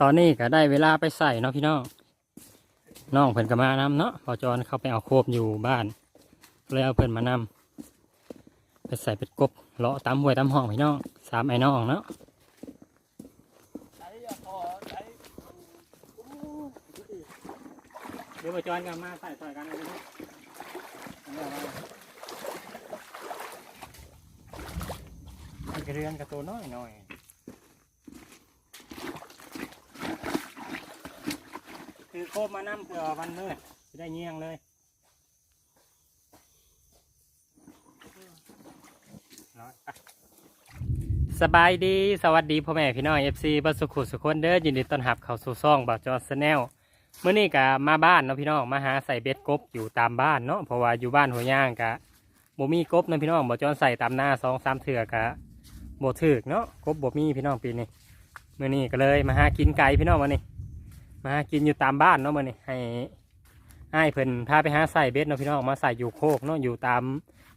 ตอนนี้ก็ได้เวลาไปใส่เนาะพี่น้องน้องเพิ่นก็มานำเนาะพอจอนเขาไปเอาโคบอยู่บ้านเลยเอาเพิ่นมานำไปใส่เป็ดกบเลาะตามห้วยตามห้องพี่น้องสามไอ้น้องเนาะเดี๋ยวพอจอนก็มาใส่ต่อยกันเลยพี่น้องมันก็เรือนกับตัวน้อยหน่อยือโคบมานั่เผื่อวันมืดจะได้เงียงเลยสบายดีสวัสดีพ่อแม่พี่น้องเอฟซีบัสสุขุสุขคนเด้อยินดีต้อนรับเข้าสู่ซ่องบ่าวจอสแนลเมื่อนี้กะมาบ้านเนาะพี่น้องมาหาใส่เบ็ดกบอยู่ตามบ้านเนาะเพราะว่าอยู่บ้านหัวย่างกะบ่มีกบนะพี่น้องบ่าจอนใส่ตามหน้าสองสามเถื่อกะบ่ถึกเนาะกบบ่มีพี่น้องปีนี้เมื่อนี้ก็เลยมาหากินไก่พี่น้องวันนี้ มากินอยู่ตามบ้านเนาะมื้อนี้ให้ให้เพิ่นพาไปหาใส่เบ็ดเนาะพี่น้องมาใส่อยู่โคกเนาะอยู่ตาม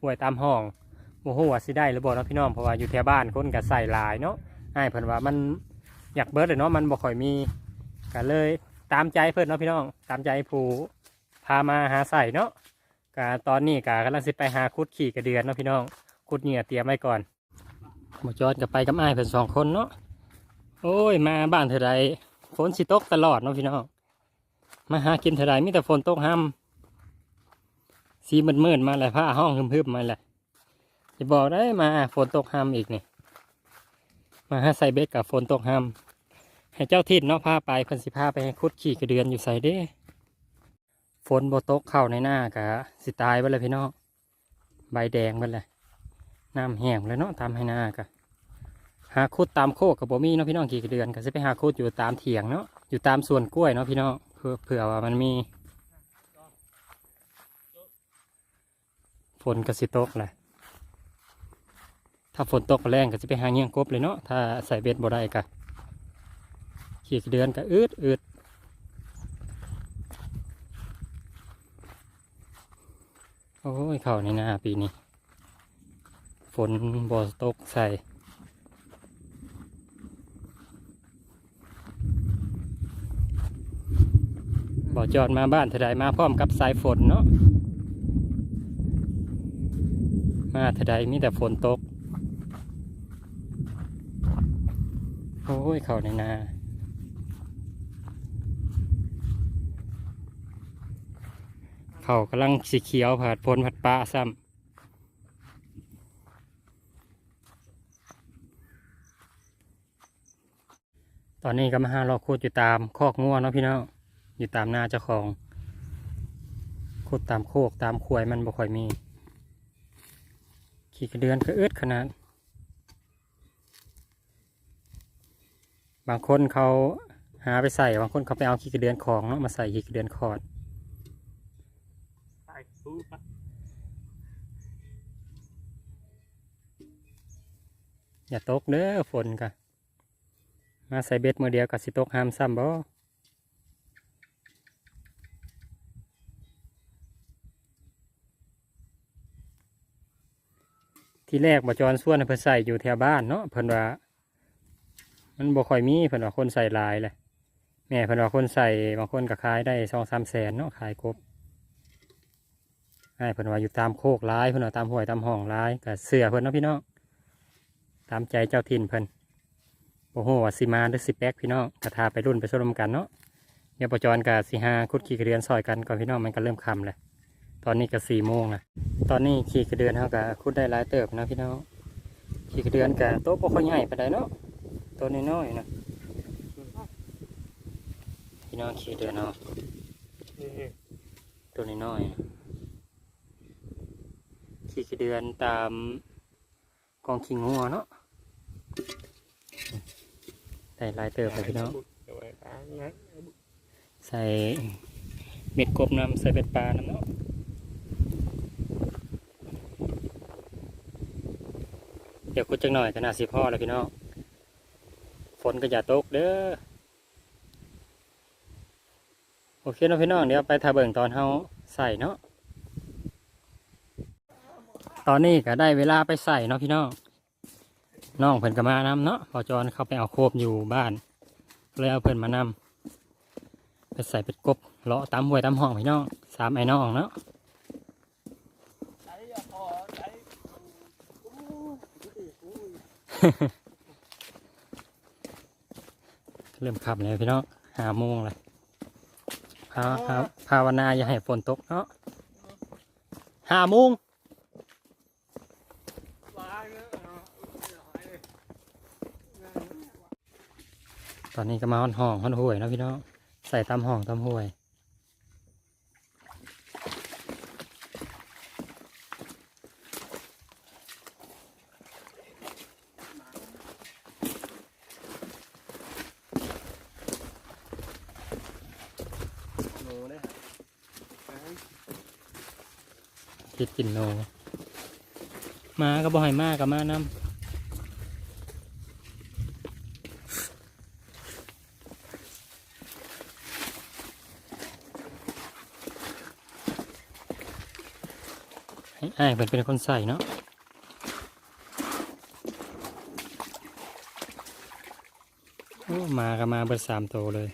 ห้วยตามห้องโมโหว่าสิได้หรือบ่เนาะพี่น้องเพราะว่าอยู่แถวบ้านคนก็ใส่หลายเนาะให้เพิ่นว่ามันอยากเบิดเลยเนาะมันบ่ค่อยมีก็เลยตามใจเพิ่นเนาะพี่น้อง ตามใจผู้พามาหาใส่เนาะก็ตอนนี้ก็กำลังสิไปหาคุดขี่กระเดือนเนาะพี่น้องคุดเหงื่อเตรียมไว้ก่อนหมจอดกับไปกับไอ้เพิ่นสองคนเนาะโอ้ยมาบ้านเท่าไร ฝนสิตกตลอดเนาะพี่น้องมาหากินเท่าไรมีแต่ฝนตกห้ำสีมืดมืดๆมาเลยผ้าห้องฮึมๆมาเลยจะบอกได้มาฝนตกห้ำอีกนี่มาหาใส่เบ็ดกับฝนตกห้ำให้เจ้าทิศเนาะพาไปเพิ่นสิพาไปให้คุดขี่กระเดือนอยู่ใส่เด้ฝนบ่ตกเข้าในหน้ากะสิตายไปเลยพี่น้องใบแดงไปเลยน้ำแห้งเลยเนาะตามให้หน้ากะ หาคุดตามโคกกับบ่มีเนาะพี่น้องกี่เดือนก็จะไปหาคุดอยู่ตามเถียงเนาะอยู่ตามสวนกล้วยเนาะพี่น้องเพื่อเผื่อว่ามันมีฝนก็สิตกแหละถ้าฝนตกแรงก็จะไปหาเงี้ยงกบเลยเนาะถ้าใส่เบ็ดบ่ได้ก็ขี่เดือนก็อืดอืดโอ้ยเขาในหน้าปีนี้ฝนบ่ตกใส่ บ่จอดมาบ้านเถดายมาพร้อมกับสายฝนเนาะมาเถดายมีแต่ฝนตก โอ้ย เข้าในนาเขากำลังสีเขียวผัดฝนผัดปลาซ้ำตอนนี้ก็มาหาเราคูดอยู่ตามคอกงัวเนาะพี่น้อง อยู่ตามหน้าเจ้าของขุดตามโคกตามขวยมันบ่ค่อยมี ขี่กระเดือนก็อึดขนาด บางคนเขาหาไปใส่บางคนเขาไปเอาขี่กระเดือนของเนาะมาใส่ขี่กระเดือนคอร์ดใส่ตู้ปะอย่าตกเด้อฝนกะมาใส่เบ็ดมือเดียวกับสิตกห้ามซ้ำบ่ ที่แรกบ่จอนส่วนเพิ่นใส่อยู่แถวบ้านเนาะเพิ่นว่า มันบ่ค่อยมีเพิ่นว่าคนใส่หลายเลยแม่เพิ่นว่าคนใส่บางคนก็ขายได้สองสามแสนเนาะขายกบให้เพิ่นว่าอยู่ตามโคกหลายเพิ่นว่าตามห้วยตามห้องหลายก็เสือเพิ่นเนาะพี่น้องตามใจเจ้าถิ่นเพิ่นโอ้โหว่าสิมาหรือสิแป๊กพี่น้องกระทาไปรุ่นไปชมกันเนาะเดี๋ยวปจอนกับสิหาคุดขี่กระเดือนซอยกันก่อนพี่น้องมันก็เริ่มคำเลย ตอนนี้ก็สี่โมงละตอนนี้ขี่กระเดือนเขาก็คุดได้หลายเติบนะพี่น้องขี่กระเดือนกับโต๊ะปกใหญ่ไปได้เนาะตัวน้อยๆนะพี่น้องขี่กระเดือนเนาะเออตัวน้อยๆนะขี่กระเดือนตามกองขิงหัวเนาะได้หลายเติบเลยพี่น้องเดี๋ยวไว้ปลางั้นใส่เม็ดกบน้ำใส่เบ็ดปลาน้ำเนาะ ดี๋ยวคุดจังหน่อยขนาดสิพ่อแล้วพี่น้องฝนก็อย่าตกเด้อโอเคเนาะพี่น้องเดี๋ยวไปทาเบิ่งตอนเฮาใส่เนาะตอนนี้ก็ได้เวลาไปใส่เนาะพี่น้องน้องเพิ่นก็มานำเนาะพอจอนเขาไปเอาโคบอยู่บ้านเลยเอาเพิ่นมานำไปใส่เป็ดกบเลาะตามห้วยตามห้องพี่น้องสามไอ้น้องเนาะ ใช้อะพอใช้โอ้ยโอ้ย เริ่มขับเลยพี่น้องหาโมงเลยภาภาภาวนาอย่าให้ฝนตกเนาะห้าโมงวายเลยอะหายเลยตอนนี้ก็มาห้อนห้องห้อนห้วยเนาะพี่น้องใส่ตามห้องตามห้วย โลเลยฮะ คิดกินโนมาก็บ่ให้มากกับมานำให้อ้เป็นเป็นคนใส่เนาะโอ้มาก็มาเบิดสามโตเลย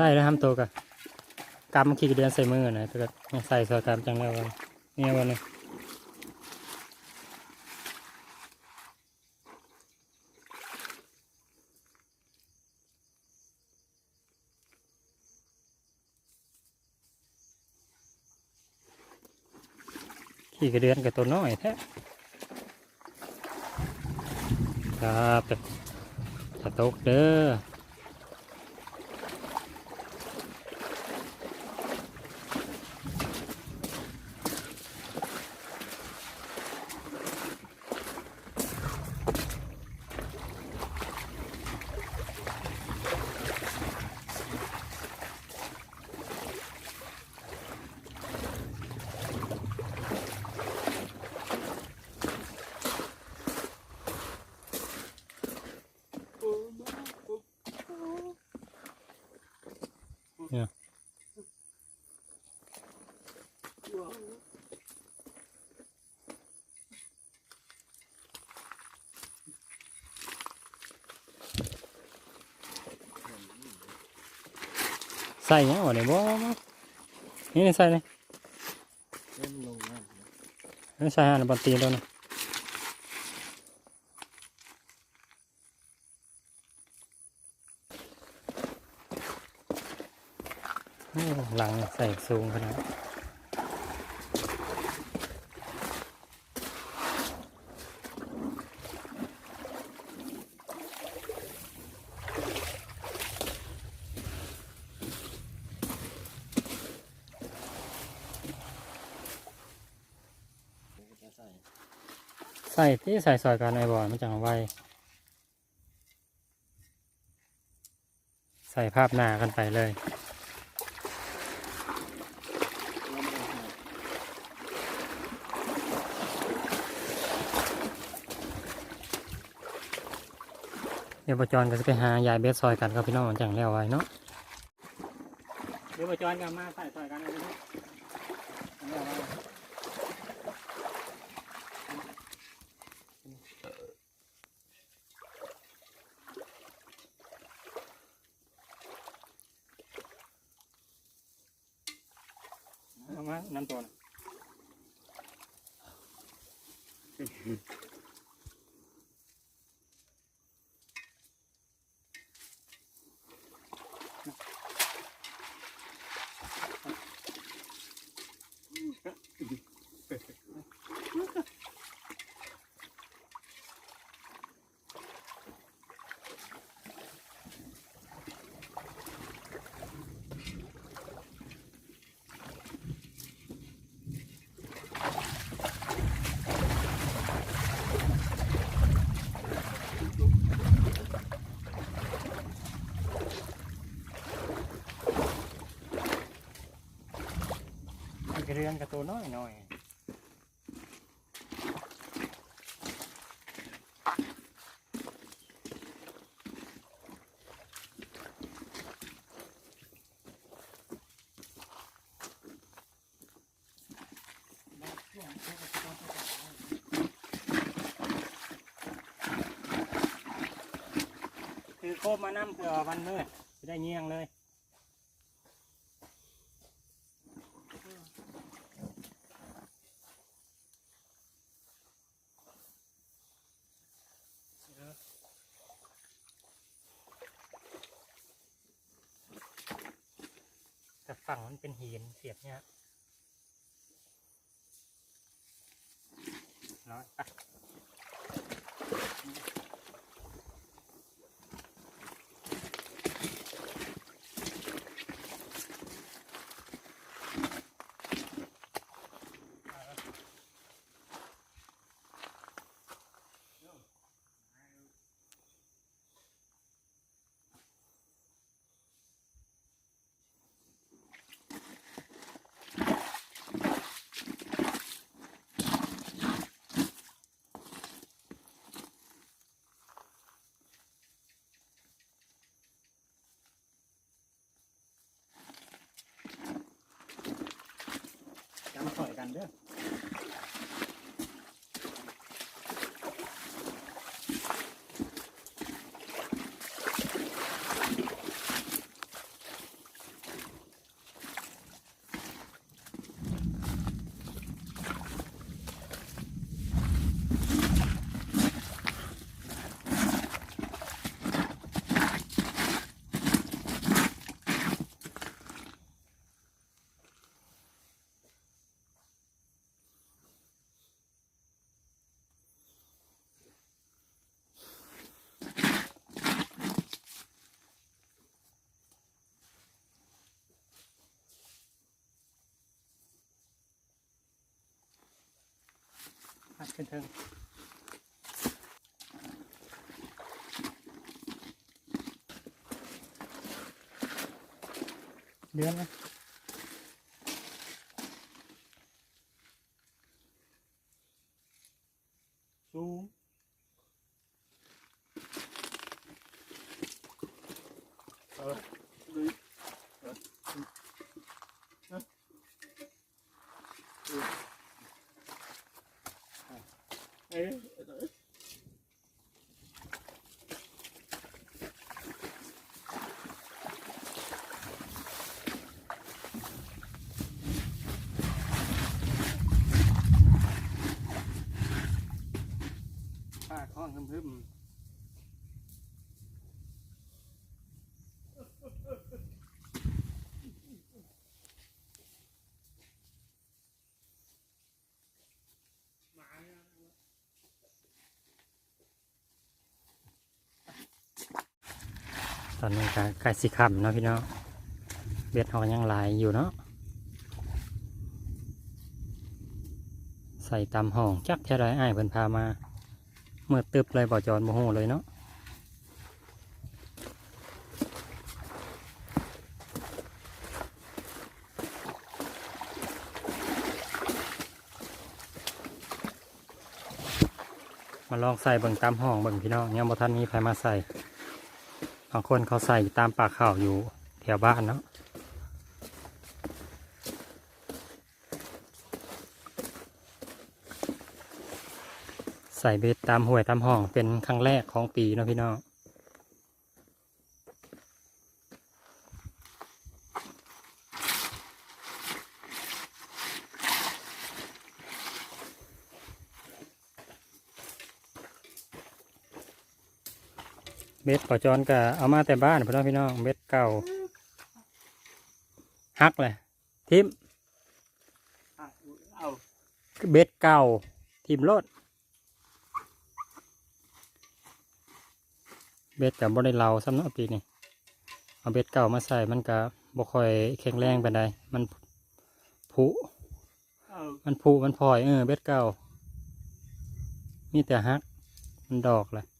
ส่แล้วทำตัวกับกำขี้กระเดือนใส่มือหนะตัวก็ใส่ซอตามจังแล้ววันเนี่ยวันนี้ขี้กระเดือนกับตัวน้อยแท้ครับจะตกเด้อ ใส่ยังวะเนี่ยบ่นี่ใส่เลยนี่ใส่หาในบันตีแล้วนะหลังใส่สูงขนาด ส่ที่ใส่ซอยกันในบ่อมันจังไวใส่ภาพหน้ากันไปเลยเดี๋ยวประจอนก็จะไปหายายเบสซอยกันกับพี่น้องจังแล้วไว้เนาะเดี๋ยวประจอนกันมาใส่ซอยกันเลยนะ เระเรือนกับตัวน้อยหน่อยคือโคบมานั่เผื่อวันมืดจะได้เงียงเลย ฝั่งมันเป็นหินเสียบเนี่ยร้อยไป เด้อ ขึ้นเทิงเดือนนะสูงเออ ลุย เอ๊ะเอ๊ะ ปากห้องฮึม ตอนนี้ก็ใกล้สิค่ำเนาะพี่น้องเบ็ดเขายังหลายอยู่เนาะใส่ตำห้องจักแค่ไรไอ้เพิ่นพามา เมื่อตึบเลยบ่อจอนโมโหเลยเนาะมาลองใส่เบิ่งตามห้องเบิ่งพี่น้องยังบ่ทันมีใครมาใส่ บางคนเขาใส่ตามปากข่าวอยู่แถวบ้านเนาะใส่เบ็ดตามห้วยตามห้องเป็นครั้งแรกของปีเนาะพี่น้อง เบ็ดปอจอนก็เอามาแต่บ้านพี่น้องพี่น้องเบ็ดเก่าฮักเลยทิมเบ็ดเก่าทิมรถเบ็ดกับบริเลาซ้ำเนาะปีนี้เอาเบ็ดเก่ามาใส่มันก็บ่ค่อยแข็งแรงไปานใดมันผุมันผุมันพลอยเออเบ็ดเก่ามีแต่ฮักมันดอกเลยเพราะ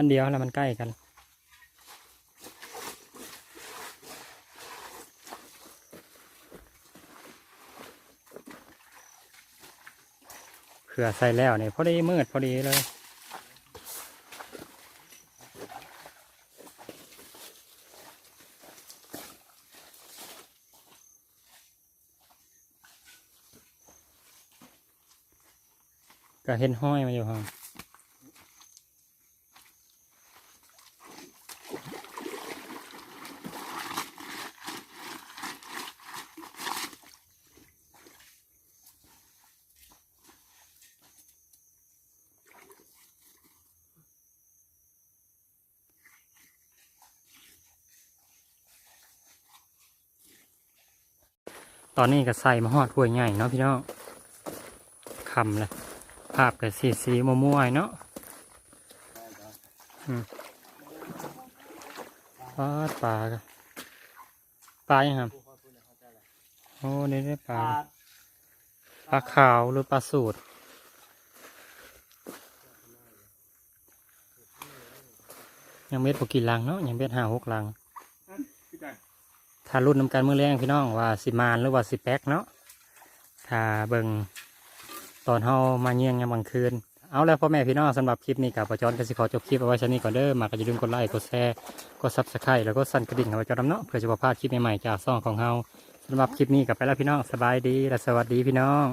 อันเดียวแล้วมันใกล้กันเผื่อใส่แล้วเนี่ยพอดีมืดพอดีเลย ก็เห็นห้อยมาอยู่ห้อง อนนี้ก็ใส่มาหอดห้วยใหญ่เนาะพี่น้องคำเลยภาพกับสีสีมัวมัวเนาะอืมปลาปลาปลายังครับโอ้นี่ได้ปลาปลาขาวหรือปลาสูตรยังเม็ดพอกี่ลังเนาะยังเม็ดห้าหกลัง ถ้ารุ่นนำการมือแรงพี่น้องว่าสิมานหรือว่าสิแป๊กเนาะถ้าเบิ่งตอนเฮามาเยี่ยงยามกลางคืนเอาแล้วพ่อแม่พี่น้องสำหรับคลิปนี้กับประจอนก็สิขอจบคลิปเอาไว้ชั้นนี้ก่อนเด้อมาก็อย่าลืมกดไลค์กดแชร์กดซับสไครต์แล้วก็สั่นกระดิ่งเอาไว้จอดำเนาะเพื่อจะบ่พลาดคลิปใหม่ๆจากซ่องของเฮาสำหรับคลิปนี้กับไปแล้วพี่น้องสบายดีและสวัสดีพี่น้อง